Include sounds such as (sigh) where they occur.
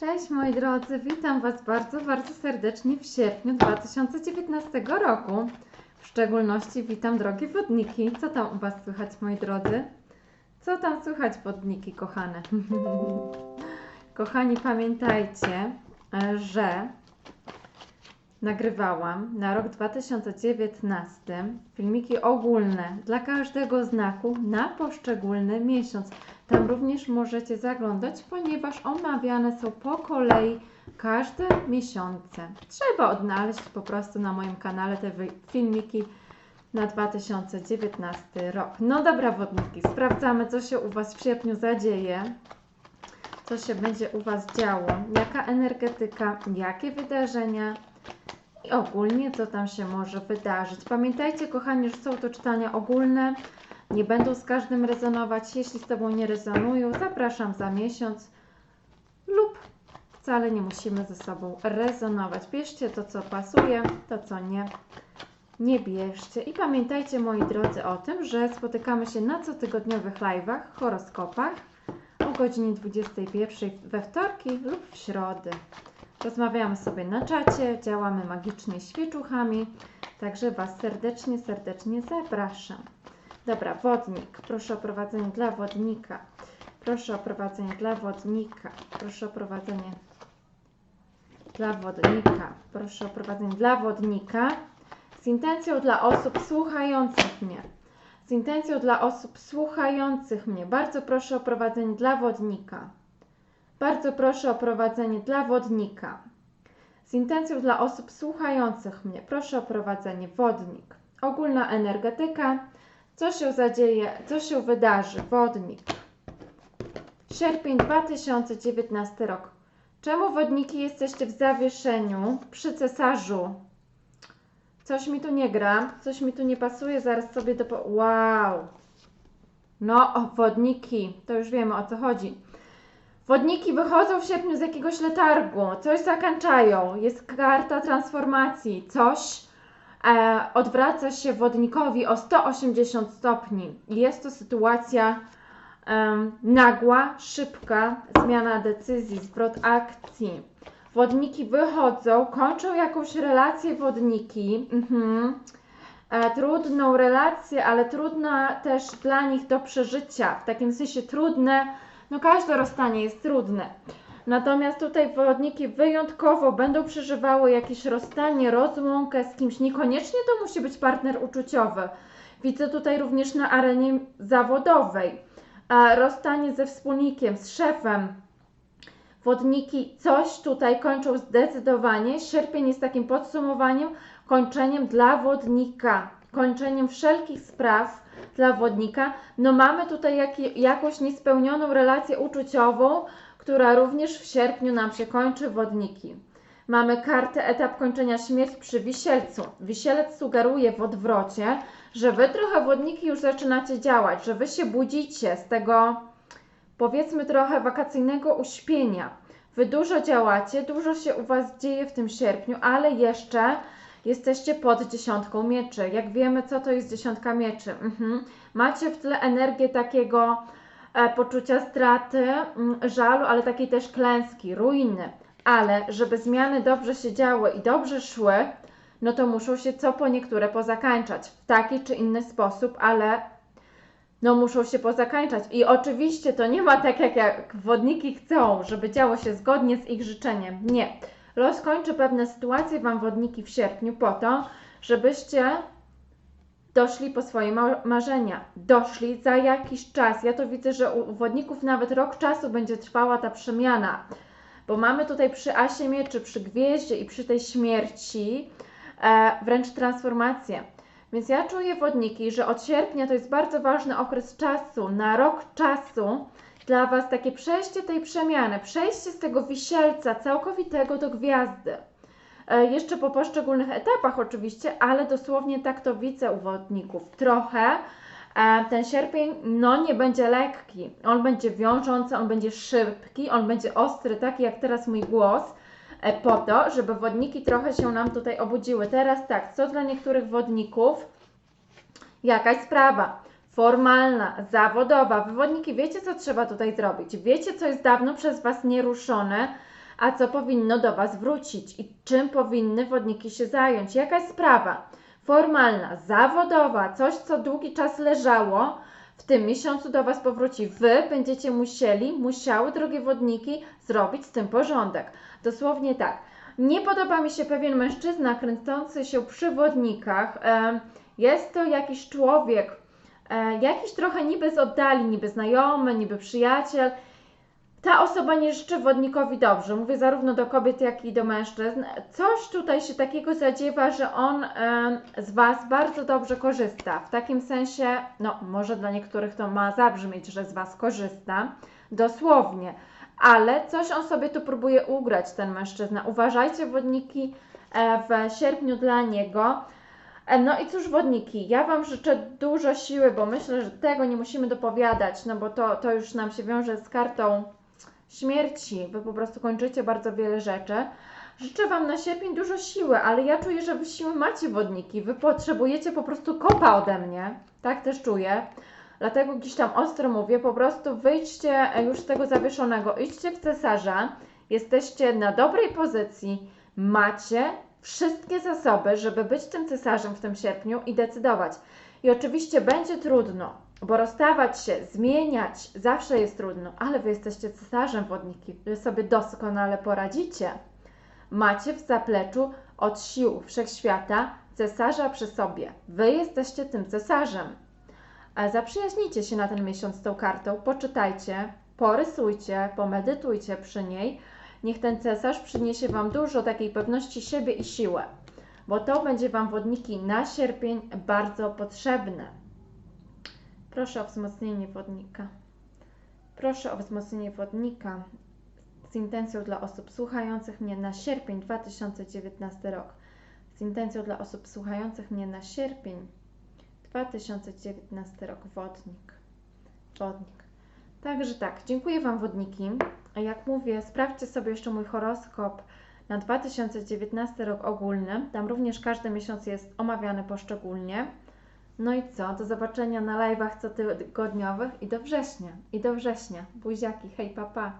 Cześć moi drodzy, witam Was bardzo, bardzo serdecznie w sierpniu 2019 roku. W szczególności witam drogie wodniki. Co tam u Was słychać moi drodzy? Co tam słychać wodniki kochane? (laughs) Kochani, pamiętajcie, że nagrywałam na rok 2019 filmiki ogólne dla każdego znaku na poszczególny miesiąc. Tam również możecie zaglądać, ponieważ omawiane są po kolei każde miesiące. Trzeba odnaleźć po prostu na moim kanale te filmiki na 2019 rok. No dobra, wodniki, sprawdzamy, co się u Was w sierpniu zadzieje, co się będzie u Was działo, jaka energetyka, jakie wydarzenia i ogólnie, co tam się może wydarzyć. Pamiętajcie, kochani, że są to czytania ogólne. Nie będą z każdym rezonować. Jeśli z Tobą nie rezonują, zapraszam za miesiąc lub wcale nie musimy ze sobą rezonować. Bierzcie to, co pasuje, to, co nie, nie bierzcie. I pamiętajcie, moi drodzy, o tym, że spotykamy się na cotygodniowych live'ach, horoskopach o godzinie 21 we wtorki lub w środy. Rozmawiamy sobie na czacie, działamy magicznie świeczuchami, także Was serdecznie, serdecznie zapraszam. Dobra, wodnik. Proszę o prowadzenie dla wodnika. Proszę o prowadzenie dla wodnika. Proszę o prowadzenie dla wodnika. Proszę o prowadzenie dla wodnika. Z intencją dla osób słuchających mnie. Z intencją dla osób słuchających mnie. Bardzo proszę o prowadzenie dla wodnika. Bardzo proszę o prowadzenie dla wodnika. Z intencją dla osób słuchających mnie. Proszę o prowadzenie wodnik. Ogólna energetyka. Co się zadzieje, co się wydarzy? Wodnik. Sierpień 2019 rok. Czemu wodniki jesteście w zawieszeniu przy cesarzu? Coś mi tu nie gra, coś mi tu nie pasuje, zaraz sobie do... Wow! No, wodniki, to już wiemy o co chodzi. Wodniki wychodzą w sierpniu z jakiegoś letargu, coś zakończają, jest karta transformacji, coś odwraca się wodnikowi o 180 stopni. Jest to sytuacja nagła, szybka, zmiana decyzji, zwrot akcji. Wodniki wychodzą, kończą jakąś relację wodniki. Mhm. E, trudną relację, ale trudna też dla nich do przeżycia. W takim sensie trudne, no każde rozstanie jest trudne. Natomiast tutaj wodniki wyjątkowo będą przeżywały jakieś rozstanie, rozłąkę z kimś. Niekoniecznie to musi być partner uczuciowy. Widzę tutaj również na arenie zawodowej. Rozstanie ze wspólnikiem, z szefem. Wodniki coś tutaj kończą zdecydowanie. Sierpień jest takim podsumowaniem, kończeniem dla wodnika, kończeniem wszelkich spraw dla wodnika. No mamy tutaj jak, jakąś niespełnioną relację uczuciową, która również w sierpniu nam się kończy wodniki. Mamy kartę etap kończenia śmierć przy wisielcu. Wisielec sugeruje w odwrocie, że wy trochę wodniki już zaczynacie działać, że wy się budzicie z tego powiedzmy trochę wakacyjnego uśpienia. Wy dużo działacie, dużo się u was dzieje w tym sierpniu, ale jeszcze jesteście pod dziesiątką mieczy. Jak wiemy, co to jest dziesiątka mieczy? Mhm. Macie w tle energię takiego poczucia straty, mm, żalu, ale takiej też klęski, ruiny. Ale żeby zmiany dobrze się działy i dobrze szły, no to muszą się co po niektóre pozakańczać w taki czy inny sposób, ale no muszą się pozakańczać. I oczywiście to nie ma tak, jak, jak wodniki chcą, żeby działo się zgodnie z ich życzeniem. Nie. Los kończy pewne sytuacje Wam wodniki w sierpniu po to, żebyście doszli po swoje ma- marzenia. Doszli za jakiś czas. Ja to widzę, że u wodników nawet rok czasu będzie trwała ta przemiana. Bo mamy tutaj przy Asie Mieczy, przy Gwieździe i przy tej śmierci e, wręcz transformację. Więc ja czuję wodniki, że od sierpnia to jest bardzo ważny okres czasu, na rok czasu dla Was takie przejście tej przemiany, przejście z tego wisielca całkowitego do gwiazdy. E, jeszcze po poszczególnych etapach oczywiście, ale dosłownie tak to widzę u wodników. Trochę e, ten sierpień no nie będzie lekki, on będzie wiążący, on będzie szybki, on będzie ostry, taki jak teraz mój głos, e, po to, żeby wodniki trochę się nam tutaj obudziły. Teraz tak, co dla niektórych wodników? Jakaś sprawa formalna, zawodowa. Wywodniki, wiecie co trzeba tutaj zrobić? Wiecie, co jest dawno przez Was nieruszone, a co powinno do Was wrócić i czym powinny wodniki się zająć. Jakaś sprawa formalna, zawodowa, coś, co długi czas leżało, w tym miesiącu do Was powróci. Wy będziecie musieli, musiały, drogie wodniki, zrobić z tym porządek. Dosłownie tak. Nie podoba mi się pewien mężczyzna kręcący się przy wodnikach. Jest to jakiś człowiek, e, jakiś trochę niby z oddali, niby znajomy, niby przyjaciel. Ta osoba nie życzy wodnikowi dobrze. Mówię zarówno do kobiet, jak i do mężczyzn. Coś tutaj się takiego zadziewa, że on em, z Was bardzo dobrze korzysta. W takim sensie, no może dla niektórych to ma zabrzmieć, że z Was korzysta. Dosłownie. Ale coś on sobie tu próbuje ugrać, ten mężczyzna. Uważajcie, wodniki, e, w sierpniu dla niego. E, No i cóż, wodniki, ja Wam życzę dużo siły, bo myślę, że tego nie musimy dopowiadać, no bo to, to już nam się wiąże z kartą śmierci. Wy po prostu kończycie bardzo wiele rzeczy. Życzę Wam na sierpień dużo siły, ale ja czuję, że Wy siły macie wodniki. Wy potrzebujecie po prostu kopa ode mnie. Tak też czuję. Dlatego gdzieś tam ostro mówię, po prostu wyjdźcie już z tego zawieszonego, idźcie w cesarza, jesteście na dobrej pozycji, macie wszystkie zasoby, żeby być tym cesarzem w tym sierpniu i decydować. I oczywiście będzie trudno, bo rozstawać się, zmieniać zawsze jest trudno, ale wy jesteście cesarzem wodniki, wy sobie doskonale poradzicie. Macie w zapleczu od sił wszechświata cesarza przy sobie. Wy jesteście tym cesarzem. A Zaprzyjaźnijcie się na ten miesiąc z tą kartą, poczytajcie, porysujcie, pomedytujcie przy niej. Niech ten cesarz przyniesie Wam dużo takiej pewności siebie i siłę, bo to będzie Wam wodniki na sierpień bardzo potrzebne. Proszę o wzmocnienie wodnika. Proszę o wzmocnienie wodnika z intencją dla osób słuchających mnie na sierpień 2019 rok. Z intencją dla osób słuchających mnie na sierpień 2019 rok. Wodnik. Wodnik. Także tak, dziękuję Wam wodniki. A jak mówię, sprawdźcie sobie jeszcze mój horoskop na 2019 rok ogólny. Tam również każdy miesiąc jest omawiany poszczególnie. No i co? Do zobaczenia na live'ach cotygodniowych i do września. I do września. Buziaki, hej papa. Pa.